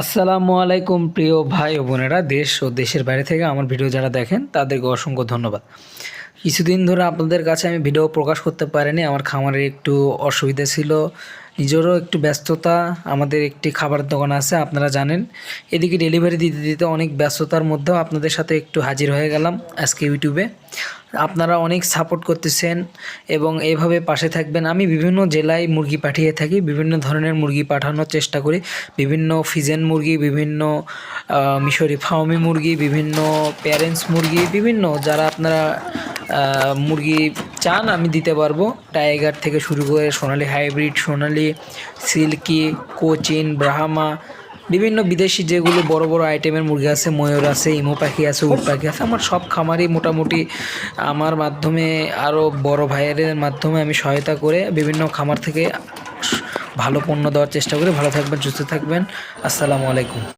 আসসালামু আলাইকুম প্রিয় ভাই ও বোনেরা, দেশ ও দেশের বাইরে থেকে আমার ভিডিও যারা দেখেন, তাদেরকে অসংখ্য ধন্যবাদ। কিছুদিন ধরে আপনাদের কাছে আমি ভিডিও প্রকাশ করতে পারিনি, আমার খামারের একটু অসুবিধা ছিল, নিজেরও একটু ব্যস্ততা, আমাদের একটি খাবারের দোকান আছে, আপনারা জানেন। এদিকে ডেলিভারি দিতে দিতে অনেক ব্যস্ততার মধ্যেও আপনাদের সাথে একটু হাজির হয়ে গেলাম আজকে ইউটিউবে আপনারা অনেক সাপোর্ট করতেছেন এবং এভাবে পাশে থাকবেন। আমি বিভিন্ন জেলায় মুরগি পাঠিয়ে থাকি, বিভিন্ন ধরনের মুরগি পাঠানোর চেষ্টা করি। বিভিন্ন ফিজেন মুরগি, বিভিন্ন মিশরি ফাউমি মুরগি, বিভিন্ন প্যারেন্টস মুরগি, বিভিন্ন যারা আপনারা মুরগি চান আমি দিতে পারব। টাইগার থেকে শুরু করে সোনালি হাইব্রিড, সোনালি সিল্কি, কোচিন, ব্রাহ্মা বিভিন্ন বিদেশি যেগুলো বড় বড় আইটেমের মুরগি আছে, ময়ূর আছে, ইমো পাখি আছে, উট পাখি আছে, আমার সব খামারই মোটামুটি আমার মাধ্যমে আরও বড় ভাইয়ের মাধ্যমে আমি সহায়তা করে বিভিন্ন খামার থেকে ভালো পণ্য দেওয়ার চেষ্টা করি। ভালো থাকবেন, সুস্থ থাকবেন। আসসালামু আলাইকুম।